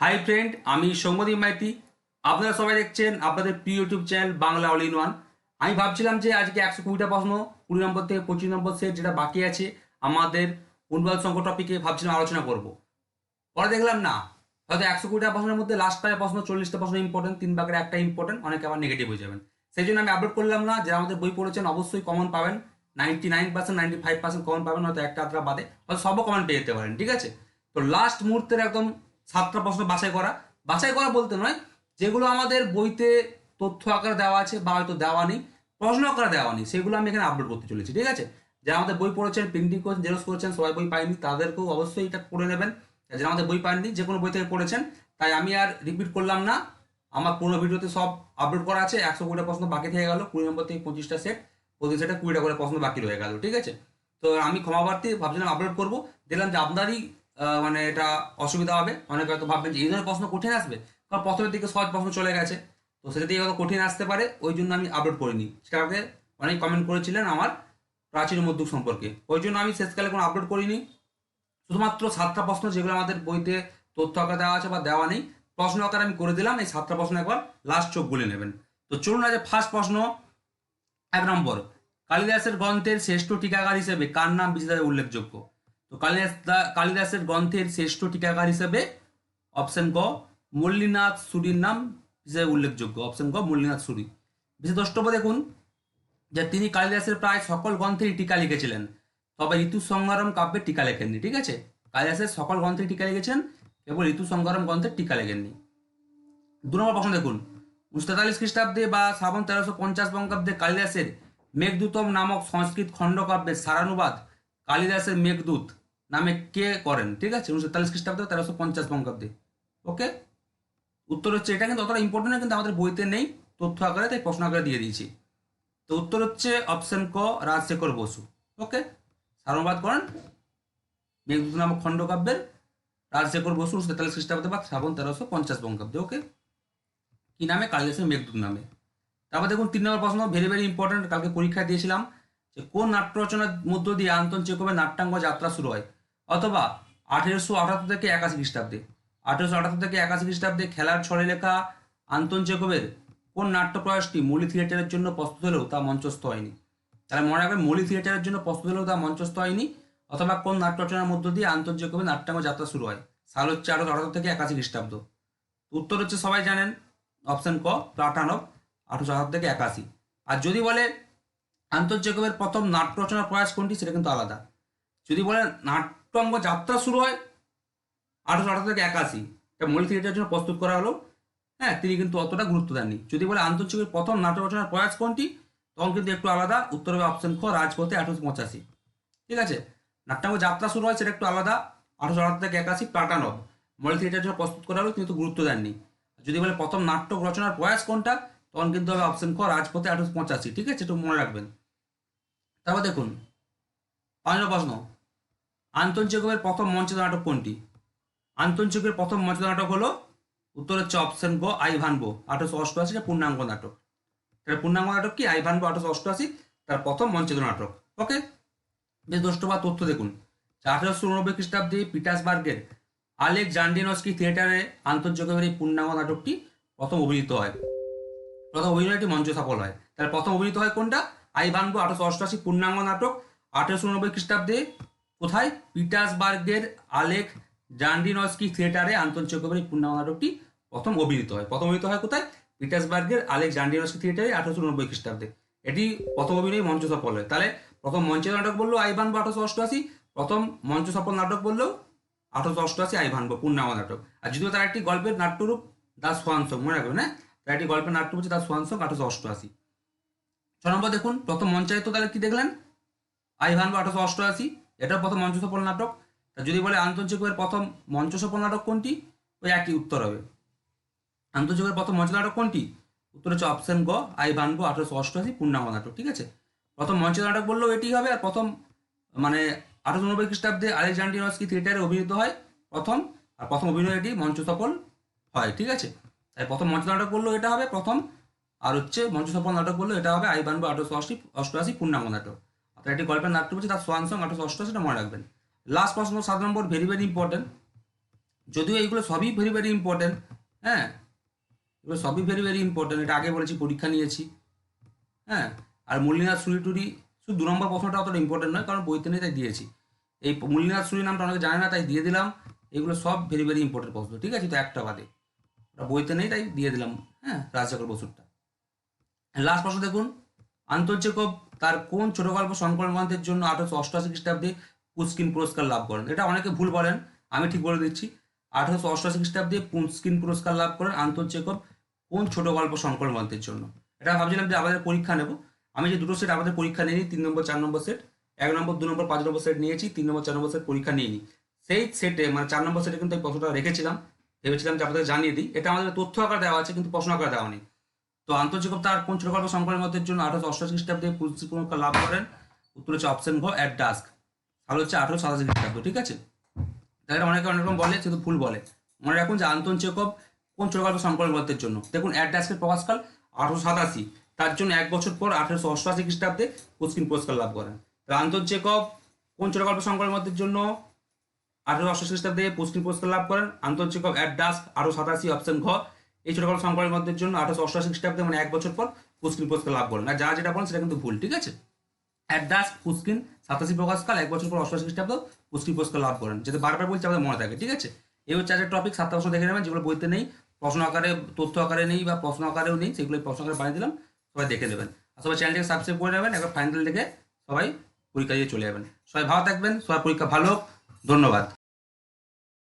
Hi friend আমি সৌম্যদীপ মাইতি। আপনারা সবাই দেখছেন আপনাদের প্রিয় YouTube channel Bangla all in one আমি ভাবছিলাম যে আজকে একশো কুড়িটা প্রশ্ন, কুড়ি নম্বর থেকে পঁচিশ নম্বর সেট যেটা বাকি আছে, আমাদের উন্বাদ সংখ্য টপিকে ভাবছিলাম আলোচনা করব। পরে দেখলাম না, হয়তো একশো কুড়িটা প্রশ্নের মধ্যে লাস্ট পায়ে প্রশ্ন, চল্লিশটা প্রশ্ন ইম্পর্টেন্ট তিন ভাগের একটা ইম্পর্টেন্ট অনেকে আবার নেগেটিভ হয়ে যাবেন। সেই জন্য আমি আপলোড করলাম না, যারা আমাদের বই পড়েছেন অবশ্যই কমন পাবেন। Ninety nine percent ninety five percent common পাবেন, হয়তো একটা আধটা বাদে, হয়তো সবও কমন পেয়ে যেতে পারেন, ঠিক আছে? তো লাস্ট মুহূর্তের একদম সাতটা প্রশ্ন বাছাই করা। বাছাই করা বলতে নয়, যেগুলো আমাদের বইতে তথ্য আকারে দেওয়া আছে বা হয়তো দেওয়া নেই, প্রশ্ন আকারে দেওয়া নেই, সেগুলো আমি এখানে আপলোড করতে চলেছি, ঠিক আছে? যারা আমাদের বই পড়েছেন প্রিন্টিং করেছেন জেরক্স করেছেন, সবাই বই পায়নি, তাদেরকেও অবশ্যই এটা করে নেবেন। যারা আমাদের বই পাননি, যে কোনো বই থেকে পড়েছেন, তাই আমি আর রিপিট করলাম না। আমার পুরো ভিডিওতে সব আপলোড করা আছে, একশো কুড়িটা প্রশ্ন বাকি থেকে গেল, কুড়ি নম্বর থেকে পঁচিশটা সেট প্রতি সেটে কুড়িটা করে প্রশ্ন বাকি রয়ে গেল, ঠিক আছে? তো আমি ক্ষমাপ্রার্থী ভাবছিলাম আপলোড করব, দেখলাম যে আপনারই মানে এটা অসুবিধা হবে। অনেকে হয়তো ভাববেন যে, এই ধরনের প্রশ্ন কঠিন আসবে। কারণ প্রথমের দিকে সহজ প্রশ্ন চলে গেছে। তো সেটা দিয়ে হয়তো কঠিন আসতে পারে, ওই জন্য আমি আপলোড করিনি। সেটাকে অনেক কমেন্ট করেছিলেন আমার প্রাচীন মধ্যুক সম্পর্কে। ওই জন্য আমি শেষকালে কোনো আপলোড করিনি। শুধুমাত্র সাতটা প্রশ্ন যেগুলো আমাদের বইতে তথ্য আকারে দেওয়া আছে বা দেওয়া নেই, প্রশ্ন আকারে আমি করে দিলাম। এই সাতটা প্রশ্ন একবার লাস্ট চোখ গুলে নেবেন। তো চলুন আজ ফার্স্ট প্রশ্ন এক নম্বর। কালিদাসের গ্রন্থের শ্রেষ্ঠ টিকাকার হিসেবে কার নাম বিশেষভাবে উল্লেখযোগ্য? তো কালিদাস কালিদাসের গ্রন্থের শ্রেষ্ঠ টিকাকার হিসেবে অপশন ক মল্লিনাথ সুরির নাম হিসেবে উল্লেখযোগ্য। অপশন ক মল্লিনাথ সুরি। বিশেষ দ্রষ্টব্য দেখুন যে তিনি কালিদাসের প্রায় সকল গ্রন্থেরই টিকা লিখেছিলেন। তবে ঋতু সংগ্রাম কাব্যের টিকা লেখেননি, ঠিক আছে? কালিদাসের সকল গ্রন্থের টিকা লিখেছেন, কেবল ঋতু সংগ্রাম গ্রন্থের টিকা লেখেননি। দু নম্বর প্রশ্ন দেখুন। উনিশশো তেতাল্লিশ খ্রিস্টাব্দে বা শ্রাবণ তেরোশো পঞ্চাশ বঙ্গাব্দে কালিদাসের মেঘদূতম নামক সংস্কৃত খণ্ডকাব্যের সারানুবাদ কালিদাসের মেঘদূত নামে কে করেন? ঠিক আছে? উনিশশো তেতাল্লিশ খ্রিস্টাব্দে তেরোশো পঞ্চাশ বঙ্গাব্দে। ওকে? উত্তর হচ্ছে, এটা কিন্তু অতটা ইম্পর্টেন্ট কিন্তু আমাদের বইতে নেই তথ্য আকারে, তাই প্রশ্ন আকারে দিয়ে দিয়েছি। তো উত্তর হচ্ছে অপশন ক, রাজশেখর বসু। ওকে? সারণবাদ করেন। মেঘদূত নামক খণ্ডকাব্যের রাজশেখর বসু উনিশশো তেতাল্লিশ খ্রিস্টাব্দে বা শ্রাবণ তেরোশো পঞ্চাশ বঙ্গাব্দে। ওকে? কি নামে? কালিদাসের মেঘদূত নামে। তারপর দেখুন, তিন নম্বর প্রশ্ন ভেরি ভেরি ইম্পর্টেন্ট কালকে পরীক্ষা দিয়েছিলাম যে কোন নাট্য রচনার মধ্য দিয়ে আন্তন চেকবের নাট্যাঙ্গ যাত্রা শুরু হয়? অথবা আঠেরোশো আঠাত্তর থেকে একাশি খ্রিস্টাব্দে। আঠেরোশো আঠাত্তর থেকে একাশি খ্রিস্টাব্দে খেলার ছড়ে লেখা আন্তন চেকবের কোন নাট্য প্রয়াসটি মলি থিয়েটারের জন্য প্রস্তুত হলেও তা মঞ্চস্থ হয়নি? তাহলে মনে রাখবেন মলি থিয়েটারের জন্য প্রস্তুত হলেও তা মঞ্চস্থ হয়নি, অথবা কোন নাট্য রচনার মধ্য দিয়ে আন্তন চেকবের নাট্যাঙ্গ যাত্রা শুরু হয়? সাল হচ্ছে আঠারোশো আঠাত্তর থেকে একাশি খ্রিস্টাব্দ। উত্তর হচ্ছে সবাই জানেন অপশন ক প্লাটানব আঠারোশো আঠাত্তর থেকে একাশি। আর যদি বলে আন্তর্জাতিকের প্রথম নাট্য রচনার প্রয়াস কোনটি, সেটা কিন্তু আলাদা। যদি নাট্যাঙ্গ যাত্রা শুরু হয় আঠারোশো আঠাত্তর থেকে একাশি। এটা মৌলিক থিয়েটারের জন্য প্রস্তুত করা হলো। হ্যাঁ তিনি কিন্তু অতটা গুরুত্ব দেননি। যদি বলে আন্তর্জাতিকের প্রথম নাট্য রচনার প্রয়াস কোনটি, তখন কিন্তু একটু আলাদা। উত্তর হবে অপশন খ, রাজপথে আঠারোশো পঁচাশি। ঠিক আছে? নাট্যাঙ্গ যাত্রা শুরু হয়, সেটা একটু আলাদা। আঠারোশো আঠাত্তর থেকে একাশি প্লাটানব মৌলিক থিয়েটারের জন্য প্রস্তুত করা হলো কিন্তু গুরুত্ব দেননি। যদি বলে প্রথম নাট্য রচনার প্রয়াস কোনটা, তখন কিন্তু হবে অপশন খ, রাজপথে আঠারোশো পঁচাশি। ঠিক আছে? একটু মনে রাখবেন। তারপর দেখুন, পাঁচ প্রশ্ন। আন্তন চেকবের প্রথম মঞ্চিত নাটক কোনটি? আন্তন চেকবের প্রথম মঞ্চিত নাটক হলো উত্তর হচ্ছে অপশন গ আই ভানবো আঠারোশো অষ্টআশি এটা পূর্ণাঙ্গ নাটক। তার পূর্ণাঙ্গ নাটক কি? আই ভানবো আঠারোশো অষ্টআশি, তার প্রথম মঞ্চিত নাটক। ওকে? বেশ দোষ্ট বা তথ্য দেখুন। আঠারোশো উনব্বই খ্রিস্টাব্দে পিটার্সবার্গের আলেক জান্ডিনস্কি থিয়েটারে আন্তর্জাতিকের এই পূর্ণাঙ্গ নাটকটি প্রথম অভিনীত হয়। প্রথম অভিনয়টি মঞ্চ সফল হয়। তাহলে প্রথম অভিনীত হয় কোনটা? আই বানবো আঠারোশো অষ্টআশি পূর্ণাঙ্গ নাটক, আঠারোশো উনব্বই খ্রিস্টাব্দে কোথায়? পিটার্সবার্গের আলেক জান্ডিনস্কি থিয়েটারে আন্তর্জাতিকের এই পূর্ণাঙ্গ নাটকটি প্রথম অভিনীত হয়। প্রথম অভিনীত হয় কোথায়? পিটার্সবার্গের আলেক জান্ডিনস্কি থিয়েটারে আঠারোশো নব্বই খ্রিস্টাব্দে। এটি প্রথম অভিনয় মঞ্চ সফল হয় তাহলে প্রথম মঞ্চের নাটক বলল আই বানবো আঠারোশো অষ্টআশি, প্রথম মঞ্চ সফল নাটক বলল আঠারোশো অষ্টআশি আই ভানবো পূর্ণাঙ্গ নাটক। আর যদিও তার একটি গল্পের নাট্যরূপ দাস সোয়ানসং মনে রাখবেন হ্যাঁ? তার একটি গল্পের নাট্য হচ্ছে দাস সোয়ানসং আঠারোশো অষ্টআশি। ছ নম্বর দেখুন, প্রথম মঞ্চায়িত তাহলে কি দেখলেন? আই ভানবো আঠারোশো অষ্টআশি এটা প্রথম মঞ্চ সফল নাটক যদি বলে আন্তর্জাতিকের প্রথম মঞ্চ সফল নাটক কোনটি? ওই একই উত্তর হবে। আন্তর্জাতিকের প্রথম মঞ্চ নাটক কোনটি? উত্তর হচ্ছে অপশন গ, আই ভানবো আঠারোশো অষ্টআশি পূর্ণাঙ্গ নাটক, ঠিক আছে? প্রথম মঞ্চ নাটক বললেও এটি হবে আর প্রথম মানে আঠারোশো নব্বই খ্রিস্টাব্দে আলেকজান্ডিনস্কি থিয়েটারে অভিনীত হয় প্রথম, আর প্রথম অভিনয় এটি মঞ্চ সফল হয়, ঠিক আছে? তাই প্রথম মঞ্চ নাটক বললেও এটা হবে, প্রথম, আর হচ্ছে মঞ্চ সফল নাটক বললেও এটা হবে আই বানবো আঠারোশো অষ্টি অষ্টআশি পূর্ণাঙ্গ নাটক। আপনার একটি গল্পের নাট্য হচ্ছে তার সোয়ান সং আঠারোশো অষ্টআশিটা মনে রাখবেন। লাস্ট প্রশ্ন সাত নম্বর ভেরি ভেরি ইম্পর্টেন্ট যদিও এইগুলো সবই ভেরি ভেরি ইম্পর্টেন্ট হ্যাঁ? এগুলো সবই ভেরি ভেরি ইম্পর্টেন্ট এটা আগে বলেছি, পরীক্ষা নিয়েছি হ্যাঁ? আর মল্লিনাথ সুরি টুরি শুধু দু নম্বর প্রশ্নটা অতটা ইম্পর্টেন্ট নয়, কারণ বইতে নেই তাই দিয়েছি। এই মল্লিনাথ সুরি নামটা অনেকে জানে না, তাই দিয়ে দিলাম। এগুলো সব ভেরি ভেরি ইম্পর্টেন্ট প্রশ্ন, ঠিক আছে? তো একটা বাদে। ওটা বইতে নেই, তাই দিয়ে দিলাম হ্যাঁ? রাজশেখর বসুরটা। লাস্ট প্রশ্ন দেখুন। আন্তর্জেকব তার কোন ছোট গল্প সংকলন গ্রন্থের জন্য আঠারোশো অষ্টআশি খ্রিস্টাব্দে পুস্কিন পুরস্কার লাভ করেন? এটা অনেকে ভুল বলেন, আমি ঠিক বলে দিচ্ছি। আঠারোশো অষ্টআশি খ্রিস্টাব্দে পুস্কিন পুরস্কার লাভ করেন আন্তর্জেকব কোন ছোট গল্প সংকলন গ্রন্থের জন্য? এটা ভাবছিলাম যে আমাদের পরীক্ষা নেব। আমি যে দুটো সেট আমাদের পরীক্ষা নিয়ে নিই তিন নম্বর, চার নম্বর সেট এক নম্বর, দু নম্বর, পাঁচ নম্বর সেট নিয়েছি, তিন নম্বর, চার নম্বর সেট পরীক্ষা নিয়ে নিই সেই সেটে মানে চার নম্বর সেটে কিন্তু এই প্রশ্নটা রেখেছিলাম। ভেবেছিলাম যে আপনাদের জানিয়ে দিই। এটা আমাদের তথ্য আকার দেওয়া আছে, কিন্তু প্রশ্ন আকার দেওয়া নেই তো আন্তর্জাতিক তার কোন ছোট সংকলনের মধ্যে জন্য আঠারোশো অষ্টাশি খ্রিস্টাব্দে পুরস্কার পুরস্কার লাভ করেন? উত্তর হচ্ছে অপশন ঘ অ্যাট ডাস্ক তাহলে হচ্ছে আঠারোশো সাতাশি খ্রিস্টাব্দ, ঠিক আছে? তাহলে অনেকে অনেক রকম বলে শুধু ভুল বলে। মনে রাখুন যে আন্তন চেকব কোন ছোট সংকলন গ্রন্থের জন্য? দেখুন অ্যাট ডাস্কের প্রকাশকাল আঠারোশো সাতাশি। তার জন্য এক বছর পর আঠারোশো অষ্টআশি খ্রিস্টাব্দে পুস্কিন পুরস্কার লাভ করেন। তাহলে আন্তন চেকব কোন ছোট সংকলন গ্রন্থের জন্য? আঠারোশো অষ্টআশি খ্রিস্টাব্দে পুস্কিন পুরস্কার লাভ করেন। আন্তন চেকব অ্যাট ডাস্ক আঠারো সাতাশি অপশন ঘ এই ছোট গল্প সংকলনের মধ্যে জন্য আঠারোশো অষ্টআশি খ্রিস্টাব্দে মানে এক বছর পর পুস্কিন পুরস্কার লাভ করেন। আর যারা যেটা বলেন সেটা কিন্তু ভুল, ঠিক আছে? অ্যাট দাস পুস্কিন সাতাশি প্রকাশকাল, এক বছর পর অষ্টআশি খ্রিস্টাব্দ পুস্কিন পুরস্কার লাভ করেন যাতে বারবার বলছি আমাদের মনে থাকে, ঠিক আছে? এই হচ্ছে একটা টপিক সাতটা বছর দেখে নেবেন, যেগুলো বইতে নেই, প্রশ্ন আকারে, তথ্য আকারে নেই বা প্রশ্ন আকারেও নেই, সেগুলো প্রশ্ন আকারে বানিয়ে দিলাম, সবাই দেখে নেবেন। আর সবাই চ্যানেলটিকে সাবস্ক্রাইব করে নেবেন, একবার ফাইনাল দেখে সবাই পরীক্ষা দিয়ে চলে যাবেন। সবাই ভালো থাকবেন সবাই পরীক্ষা ভালো হোক। ধন্যবাদ।